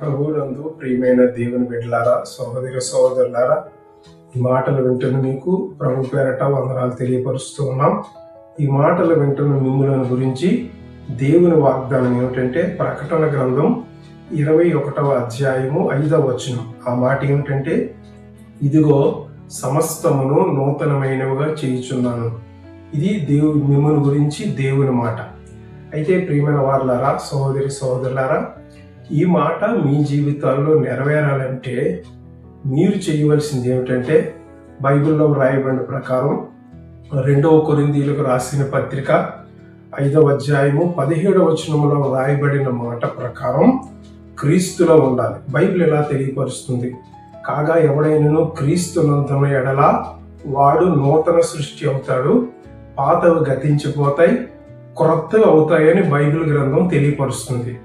ప్రభువునందు ప్రియమైన దేవుని బిడ్డలారా సహోదర సహోదరులారా ఈ మాటలు వింటున్న మీకు ప్రభు పేరట వందనాలు తెలియపరుస్తూ ఉన్నాం. ఈ మాటలు వింటున్న మిమ్ములను గురించి దేవుని వాగ్దానం ఏమిటంటే ప్రకటన గ్రంథం ఇరవై ఒకటవ అధ్యాయము ఐదవ వచనం. ఆ మాట ఏమిటంటే ఇదిగో సమస్తమును నూతనమైనవిగా చేయుచున్నాను. ఇది దేవుని మిమ్మల్ని గురించి దేవుని మాట. అయితే ప్రియమైన వారులారా సహోదరి సహోదరులారా ఈ మాట మీ జీవితాల్లో నెరవేరాలంటే మీరు చేయవలసింది ఏమిటంటే బైబిల్లో వ్రాయబడిన ప్రకారం రెండవ కొరిందీలకు రాసిన పత్రిక ఐదవ అధ్యాయము పదిహేడవ వచనంలో వ్రాయబడిన మాట ప్రకారం క్రీస్తులో ఉండాలి. బైబిల్ ఎలా తెలియపరుస్తుంది? కాగా ఎవడైనను క్రీస్తునంతన ఎడల వాడు నూతన సృష్టి అవుతాడు పాతవి గతించిపోతాయి క్రొత్తవి అవుతాయని బైబిల్ గ్రంథం తెలియపరుస్తుంది.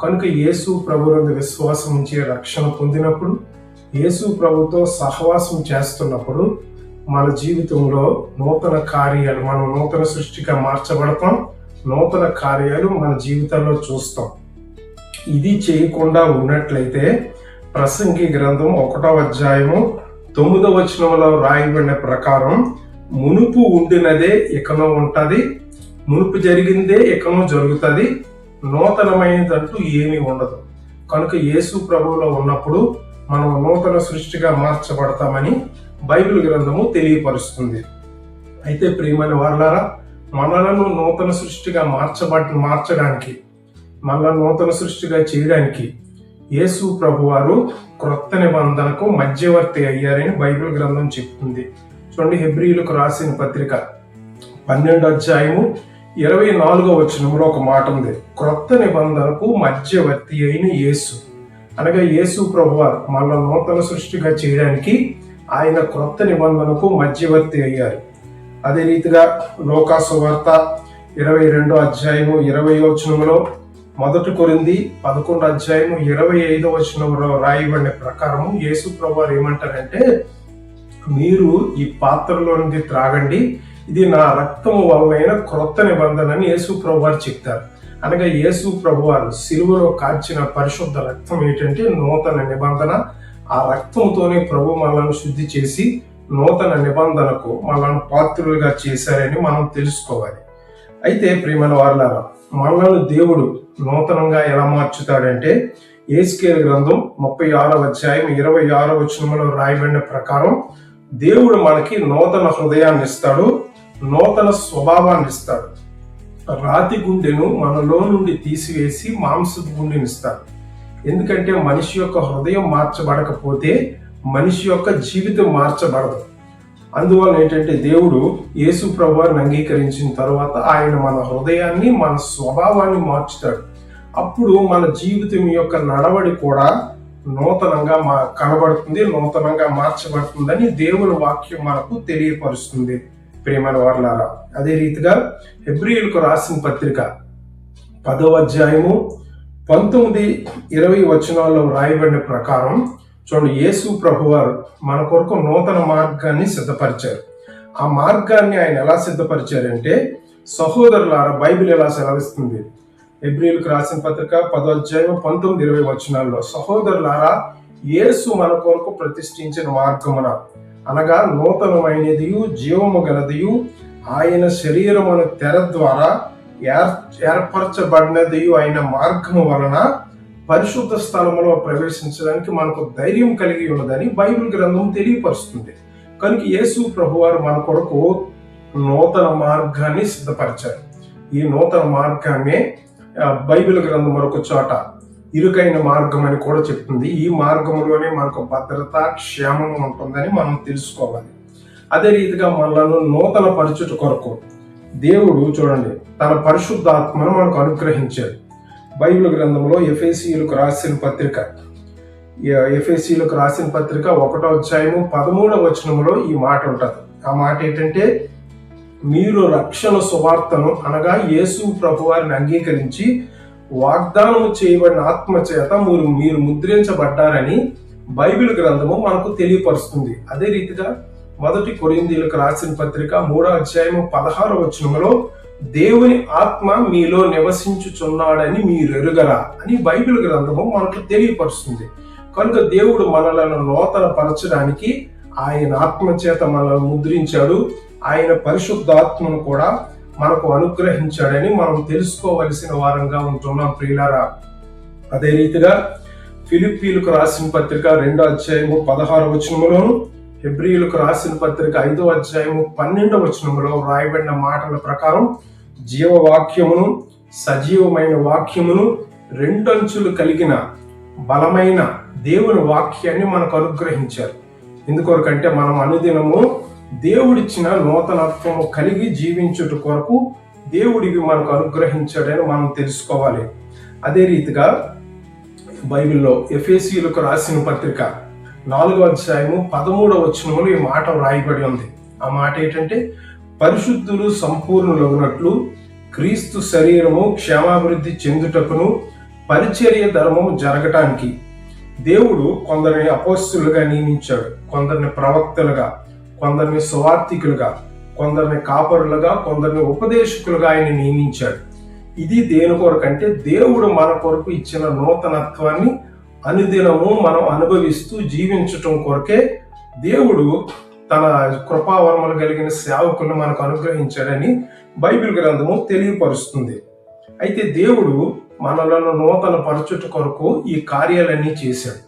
కనుక యేసు ప్రభునందు విశ్వాసం ఉంచి రక్షణ పొందినప్పుడు యేసు ప్రభుతో సహవాసం చేస్తున్నప్పుడు మన జీవితంలో నూతన కార్యాలు మనం నూతన సృష్టిగా మార్చబడతాం నూతన కార్యాలు మన జీవితంలో చూస్తాం. ఇది చేయకుండా ఉన్నట్లయితే ప్రసంగి గ్రంథం ఒకటో అధ్యాయము తొమ్మిదవ వచనంలో రాయబడిన ప్రకారం మునుపు ఉండినదే ఇకనో ఉంటుంది మునుపు జరిగిందే ఇకనో జరుగుతుంది నూతనమైనదంటూ ఏమీ ఉండదు. కనుక యేసు ప్రభువులో ఉన్నప్పుడు మనం నూతన సృష్టిగా మార్చబడతామని బైబిల్ గ్రంథము తెలియపరుస్తుంది. అయితే ప్రియమైన వాళ్ళారా మనలను నూతన సృష్టిగా మార్చబడి మార్చడానికి మనల నూతన సృష్టిగా చేయడానికి యేసు ప్రభు వారు క్రొత్త నిబంధనకు మధ్యవర్తి అయ్యారని బైబిల్ గ్రంథం చెప్తుంది. చూడండి హెబ్రియులకు రాసిన పత్రిక పన్నెండు అధ్యాయము ఇరవై నాలుగో వచనంలో ఒక మాట ఉంది. క్రొత్త నిబంధనకు మధ్యవర్తి అయిన యేసు. అనగా యేసు ప్రభు మన నూతన సృష్టిగా చేయడానికి ఆయన క్రొత్త నిబంధనకు మధ్యవర్తి అయ్యారు. అదే రీతిగా లోకాసు వార్త ఇరవై రెండో అధ్యాయము ఇరవై వచనంలో మొదటి కొరింది పదకొండు అధ్యాయము ఇరవై ఐదో వచనంలో రాయబడిన ప్రకారము యేసు ప్రభువారు ఏమంటారంటే మీరు ఈ పాత్రలో నుండి త్రాగండి ఇది నా రక్తము వలనైన క్రొత్త నిబంధన అని యేసు ప్రభువారు చెప్తారు. అనగా యేసు ప్రభువారు సిలువలో కాల్చిన పరిశుద్ధ రక్తం ఏంటంటే నూతన నిబంధన. ఆ రక్తంతోనే ప్రభు మనల్ని శుద్ధి చేసి నూతన నిబంధనకు మనల్ని పాత్రులుగా చేశారని మనం తెలుసుకోవాలి. అయితే ప్రియమైన వారులారా మనల్ని దేవుడు నూతనంగా ఎలా మార్చుతాడంటే ఏస్కేల్ గ్రంథం ముప్పై ఆరవ అధ్యాయం ఇరవై ఆరో వచనంలో రాయబడిన ప్రకారం దేవుడు మనకి నూతన హృదయాన్ని ఇస్తాడు. నూతన స్వభావాన్ని ఇస్తాడు రాతి గుండెను మనలో నుండి తీసివేసి మాంసపు గుండెని ఇస్తాడు ఎందుకంటే మనిషి యొక్క హృదయం మార్చబడకపోతే మనిషి యొక్క జీవితం మార్చబడదు. అందువల్ల ఏంటంటే దేవుడు యేసు ప్రభువారిని అంగీకరించిన తర్వాత ఆయన మన హృదయాన్ని మన స్వభావాన్ని మార్చుతాడు. అప్పుడు మన జీవితం యొక్క నడవడి కూడా నూతనంగా మా కనబడుతుంది నూతనంగా మార్చబడుతుందని దేవుని వాక్యం మనకు తెలియపరుస్తుంది. ప్రేమల వారలారా అదే రీతిగా హెబ్రియులకు రాసిన పత్రిక పదవ అధ్యాయము పంతొమ్మిది ఇరవై వచనాల్లో రాయబడిన ప్రకారం చూడండి యేసు ప్రభువారు మన కొరకు నూతన మార్గాన్ని సిద్ధపరిచారు. ఆ మార్గాన్ని ఆయన ఎలా సిద్ధపరిచారంటే సహోదరులారా బైబిల్ ఎలా సెలవిస్తుంది? ఎబ్రిల్కి రాసిన పత్రిక పదో అధ్యాయం పంతొమ్మిది ఇరవై వచనాల్లో సహోదరులారా యేసు మన కొరకు ప్రతిష్ఠించిన మార్గమున అనగా నూతనమైనదియు జీవము గలదియు ఆయన శరీరమును తెర ద్వారా ఏర్ ఏర్పరచబడినదియు అయిన మార్గము వలన పరిశుద్ధ స్థలములో ప్రవేశించడానికి మనకు ధైర్యం కలిగి ఉన్నదని బైబిల్ గ్రంథం తెలియపరుస్తుంది. కనుక యేసు ప్రభువారు మన కొరకు నూతన మార్గాన్ని సిద్ధపరిచారు. ఈ నూతన మార్గాన్ని బైబిల్ గ్రంథం మరొక చోట ఇరుకైన మార్గం అని కూడా చెప్తుంది. ఈ మార్గంలోనే మనకు భద్రత క్షేమం ఉంటుందని మనం తెలుసుకోవాలి. అదే రీతిగా మనలను నూతన పరచుట కొరకు దేవుడు చూడండి తన పరిశుద్ధాత్మను మనకు అనుగ్రహించాడు. బైబిల్ గ్రంథంలో ఎఫ్ఏసీలకు రాసిన పత్రిక ఎఫ్ఏసీలకు రాసిన పత్రిక ఒకటో అధ్యాయము పదమూడవ వచనంలో ఈ మాట ఉంటుంది. ఆ మాట ఏంటంటే మీరు రక్షణ సువార్తను అనగా యేసు ప్రభువారిని అంగీకరించి వాగ్దానం చేయబడిన ఆత్మ చేత మీరు మీరు ముద్రించబడ్డారని బైబిల్ గ్రంథము మనకు తెలియపరుస్తుంది. అదే రీతిగా మొదటి కొరిందీలకు రాసిన పత్రిక మూడో అధ్యాయము పదహారు వచనములో దేవుని ఆత్మ మీలో నివసించుచున్నాడని మీరు ఎరుగరా అని బైబిల్ గ్రంథము మనకు తెలియపరుస్తుంది. కనుక దేవుడు మనలను నూతన పరచడానికి ఆయన ఆత్మ చేత మనల్ని ముద్రించాడు. ఆయన పరిశుద్ధాత్మను కూడా మనకు అనుగ్రహించాడని మనం తెలుసుకోవలసిన వారంగా ఉంటున్నాం ప్రియులారా. అదే రీతిగా ఫిలిప్పీలకు రాసిన పత్రిక రెండో అధ్యాయము పదహారు వచనములోను హెబ్రియులకు రాసిన పత్రిక ఐదో అధ్యాయము పన్నెండవ వచనములో వ్రాయబడిన మాటల ప్రకారం జీవవాక్యమును సజీవమైన వాక్యమును రెండంచులు కలిగిన బలమైన దేవుని వాక్యాన్ని మనకు అనుగ్రహించారు. ఎందుకొరకంటే మనం అనుదినము దేవుడిచ్చిన నూతనత్వము కలిగి జీవించుట కొరకు దేవుడివి మనకు అనుగ్రహించాడని మనం తెలుసుకోవాలి. అదే రీతిగా బైబిల్లో ఎఫ్ఏసీలకు రాసిన పత్రిక నాలుగో అధ్యాయము పదమూడవ వచనములు ఈ మాట వ్రాయబడి ఉంది. ఆ మాట ఏంటంటే పరిశుద్ధులు సంపూర్ణులగునట్లు క్రీస్తు శరీరము క్షేమాభివృద్ధి చెందుటకును పరిచర్య ధర్మము జరగటానికి దేవుడు కొందరిని అపోస్తులుగా నియమించాడు కొందరిని ప్రవక్తలుగా. కొందరిని సువార్థికులుగా కొందరిని కాపరులుగా కొందరిని ఉపదేశకులుగా ఆయన నియమించాడు. ఇది దేని కొరకంటే దేవుడు మన కొరకు ఇచ్చిన నూతనత్వాన్ని అనుదినము మనం అనుభవిస్తూ జీవించటం కొరకే దేవుడు తన కృపావరములు కలిగిన సేవకులను మనకు అనుగ్రహించాడని బైబిల్ గ్రంథము తెలియపరుస్తుంది. అయితే దేవుడు మనలను నూతన పరచుట కొరకు ఈ కార్యాలన్నీ చేశాడు.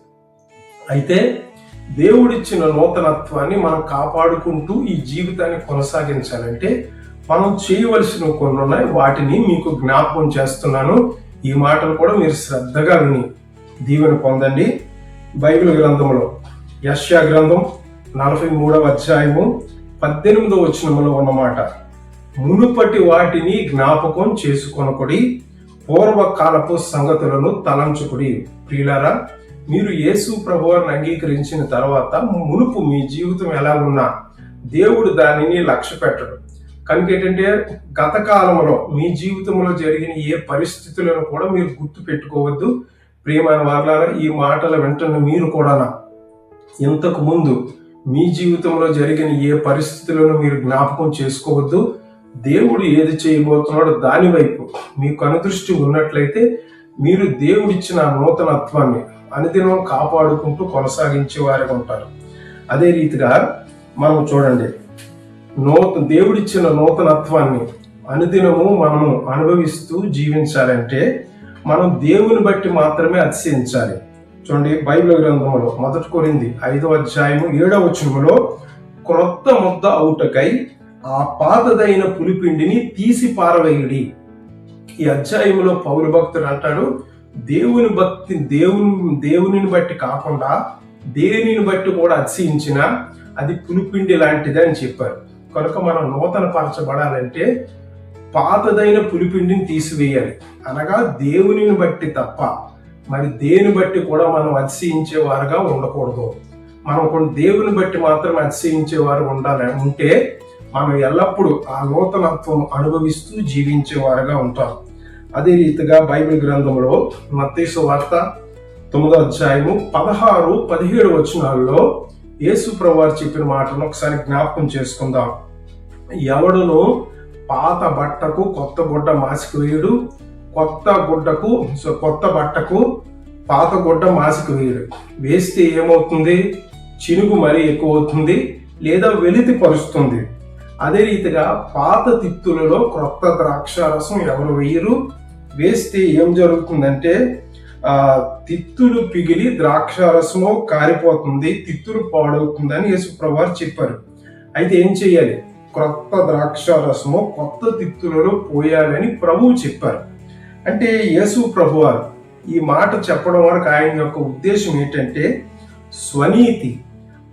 అయితే దేవుడిచ్చిన నూతనత్వాన్ని మనం కాపాడుకుంటూ ఈ జీవితాన్ని కొనసాగించాలంటే మనం చేయవలసిన కొన్ని ఉన్నాయి. వాటిని మీకు జ్ఞాపకం చేస్తున్నాను. ఈ మాటలు కూడా మీరు శ్రద్ధగా విని దీవెన పొందండి. బైబిల్ గ్రంథంలో యశ్యా గ్రంథం నలభై మూడవ అధ్యాయము పద్దెనిమిదవ వచనములో ఉన్నమాట. మునుపటి వాటిని జ్ఞాపకం చేసుకొనకుడి పూర్వకాలపు సంగతులను తలంచుకుడి. ప్రియులారా మీరు యేసు ప్రభువారిని అంగీకరించిన తర్వాత మునుపు మీ జీవితం ఎలా ఉన్నా దేవుడు దానిని లక్ష్య పెట్టడు. కనుక ఏంటంటే గత కాలంలో మీ జీవితంలో జరిగిన ఏ పరిస్థితులను కూడా మీరు గుర్తు పెట్టుకోవద్దు. ప్రియమైన వాళ్ళ ఈ మాటలు వెంటనే మీరు కూడా ఇంతకు ముందు మీ జీవితంలో జరిగిన ఏ పరిస్థితులను మీరు జ్ఞాపకం చేసుకోవద్దు. దేవుడు ఏది చేయబోతున్నాడో దాని వైపు మీ కనుదృష్టి ఉన్నట్లయితే మీరు దేవుడిచ్చిన నూతనత్వాన్ని అనుదినం కాపాడుకుంటూ కొనసాగించే వారిగా ఉంటారు. అదే రీతిగా మనం చూడండి నూతన దేవుడిచ్చిన నూతనత్వాన్ని అనుదినము మనము అనుభవిస్తూ జీవించాలంటే మనం దేవుని బట్టి మాత్రమే అతిశయించాలి. చూడండి బైబిల్ గ్రంథంలో మొదటి కొరింది ఐదవ అధ్యాయము ఏడవ వచనములో క్రొత్త ముద్ద అవుటకై ఆ పాతదైన పులిపిండిని తీసి పారవేయుడి. ఈ అధ్యాయంలో పౌరు భక్తుడు అంటాడు దేవుని భక్తి దేవుని దేవునిని బట్టి కాకుండా దేనిని బట్టి కూడా అతిశయించిన అది పులిపిండి లాంటిది అని చెప్పారు. కనుక మనం నూతన పరచబడాలంటే పాతదైన పులిపిండిని తీసివేయాలి. అనగా దేవునిని బట్టి తప్ప మరి దేని బట్టి కూడా మనం అతిశయించేవారుగా ఉండకూడదు. మనం కొన్ని దేవుని బట్టి మాత్రం అతిశయించేవారు ఉండాలి ఉంటే మనం ఎల్లప్పుడూ ఆ నూతనత్వం అనుభవిస్తూ జీవించేవారుగా ఉంటాం. అదే రీతిగా బైబిల్ గ్రంథంలో మత్తేసు వార్త తొమ్మిదో అధ్యాయము పదహారు పదిహేడు వచనాల్లో యేసు ప్రభువారు చెప్పిన మాటను ఒకసారి జ్ఞాపకం చేసుకుందాం. ఎవడును పాత బట్టకు కొత్త గుడ్డ మాసిక వేయుడు కొత్త గుడ్డకు సో కొత్త బట్టకు పాత గుడ్డ మాసిక వేయుడు వేస్తే ఏమవుతుంది? చినుగు మరీ ఎక్కువ అవుతుంది లేదా వెలితి పరుస్తుంది? అదే రీతిగా పాత తిత్తులలో క్రొత్త ద్రాక్ష రసం ఎవరు వేయరు? వేస్తే ఏం జరుగుతుందంటే ఆ తిత్తులు పిగిలి ద్రాక్ష రసము కారిపోతుంది తిత్తులు పాడవుతుందని యేసుప్రభు చెప్పారు. అయితే ఏం చేయాలి క్రొత్త ద్రాక్షారసము కొత్త తిత్తులలో పోయాలని ప్రభువు చెప్పారు. అంటే యేసు ప్రభువారు ఈ మాట చెప్పడం వరకు ఆయన యొక్క ఉద్దేశం ఏంటంటే స్వనీతి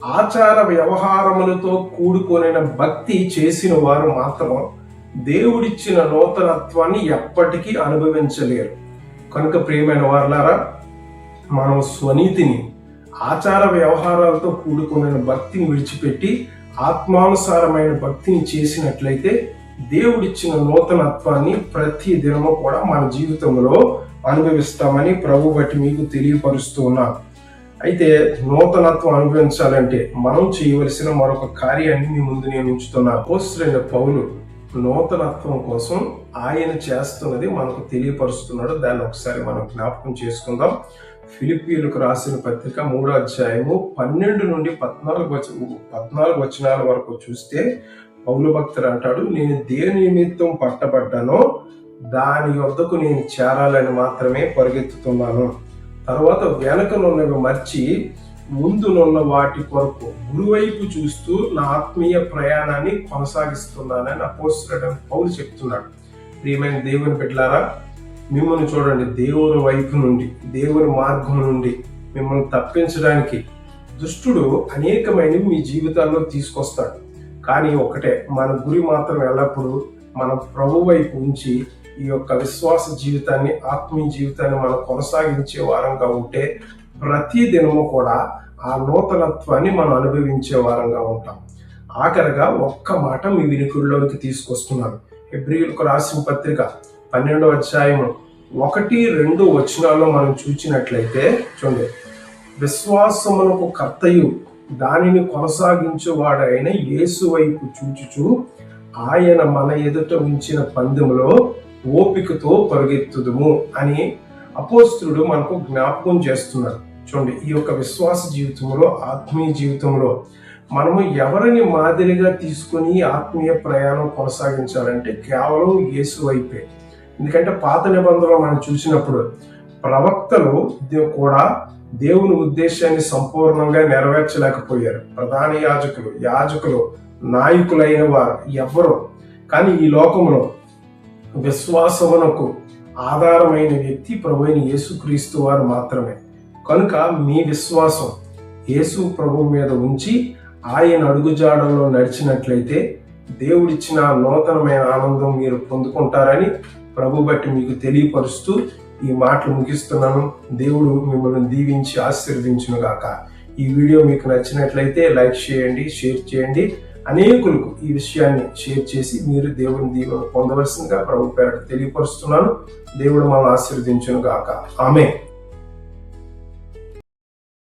ఆచార వ్యవహారములతో కూడుకొనిన భక్తి చేసిన వారు మాత్రం దేవుడిచ్చిన నూతనత్వాన్ని ఎప్పటికీ అనుభవించలేరు. కనుక ప్రియమైన వారులారా మనం స్వనీతిని ఆచార వ్యవహారాలతో కూడుకున్న భక్తిని విడిచిపెట్టి ఆత్మానుసారమైన భక్తిని చేసినట్లయితే దేవుడిచ్చిన నూతనత్వాన్ని ప్రతి దినము కూడా మన జీవితంలో అనుభవిస్తామని ప్రభు బట్టి మీకు తెలియపరుస్తూ ఉన్నాను. అయితే నూతనత్వం అనుభవించాలంటే మనం చేయవలసిన మరొక కార్యాన్ని మీ ముందు నేను ఉంచుతున్నా. పోస్టులైన పౌలు నూతనత్వం కోసం ఆయన చేస్తున్నది మనకు తెలియపరుస్తున్నాడు. దాన్ని ఒకసారి మనం జ్ఞాపకం చేసుకుందాం. ఫిలిపియులకు రాసిన పత్రిక మూడో అధ్యాయము పన్నెండు నుండి పద్నాలుగు వచ పద్నాలుగు వచనాల వరకు చూస్తే పౌలు భక్తులు అంటాడు నేను దేని నిమిత్తం పట్టబడ్డానో దాని యొద్దకు నేను చేరాలని మాత్రమే పరిగెత్తుతున్నాను. తర్వాత వెనకనున్నవి మర్చి ముందునున్న వాటి కొరకు గురువైపు చూస్తూ నా ఆత్మీయ ప్రయాణాన్ని కొనసాగిస్తున్నానని అపోస్తుడని పౌలు చెప్తున్నాడు. ప్రియమైన దేవుని బిడ్డలారా మిమ్మల్ని చూడండి దేవుని వైపు నుండి దేవుని మార్గం నుండి మిమ్మల్ని తప్పించడానికి దుష్టుడు అనేకమైనవి మీ జీవితాల్లో తీసుకొస్తాడు. కానీ ఒకటే మన గురి మాత్రం ఎల్లప్పుడూ మన ప్రభు వైపు ఉంచి ఈ యొక్క విశ్వాస జీవితాన్ని ఆత్మీయ జీవితాన్ని మనం కొనసాగించే వారంగా ఉంటే ప్రతి దినము కూడా ఆ నూతనత్వాన్ని మనం అనుభవించే వారంగా ఉంటాం. ఆఖరిగా ఒక్క మాట మీ వినికుడిలోకి తీసుకొస్తున్నారు ఎబ్రియులకు రాసిన పత్రిక పన్నెండో అధ్యాయము ఒకటి రెండు వచనాల్లో మనం చూచినట్లయితే చూడండి. విశ్వాసమునకు కర్తయు దానిని కొనసాగించువాడైన యేసు వైపు చూచుచు ఆయన మన ఎదుట ఉంచిన పందెములో ఓపికతో పరుగెత్తుదుము అని అపోస్తుడు మనకు జ్ఞాపకం చేస్తున్నారు. చూడండి ఈ యొక్క విశ్వాస జీవితంలో ఆత్మీయ జీవితంలో మనము ఎవరిని మాదిరిగా తీసుకుని ఆత్మీయ ప్రయాణం కొనసాగించాలంటే కేవలం యేసు వైపే. ఎందుకంటే పాత నిబంధనలు మనం చూసినప్పుడు ప్రవక్తలు కూడా దేవుని ఉద్దేశాన్ని సంపూర్ణంగా నెరవేర్చలేకపోయారు. ప్రధాన యాజకులు యాజకులు నాయకులైన వారు ఎవరు. కానీ ఈ లోకంలో విశ్వాసమునకు ఆధారమైన వ్యక్తి ప్రభు యేసుక్రీస్తు వారు మాత్రమే. కనుక మీ విశ్వాసం యేసు ప్రభు మీద ఉంచి ఆయన అడుగుజాడల్లో నడిచినట్లయితే దేవుడిచ్చిన నూతనమైన ఆనందం మీరు పొందుకుంటారని ప్రభు బట్టి మీకు తెలియపరుస్తూ ఈ మాటలు ముగిస్తున్నాను. దేవుడు మిమ్మల్ని దీవించి ఆశీర్వదించునుగాక. ఈ వీడియో మీకు నచ్చినట్లయితే లైక్ చేయండి షేర్ చేయండి. అనేకులకు ఈ విషయాన్ని షేర్ చేసి మీరు దేవుని దీవెన పొందవలసిందిగా ప్రభు పేరట తెలియపరుస్తున్నాను. దేవుడు మనం ఆశీర్వదించును గాక ఆమె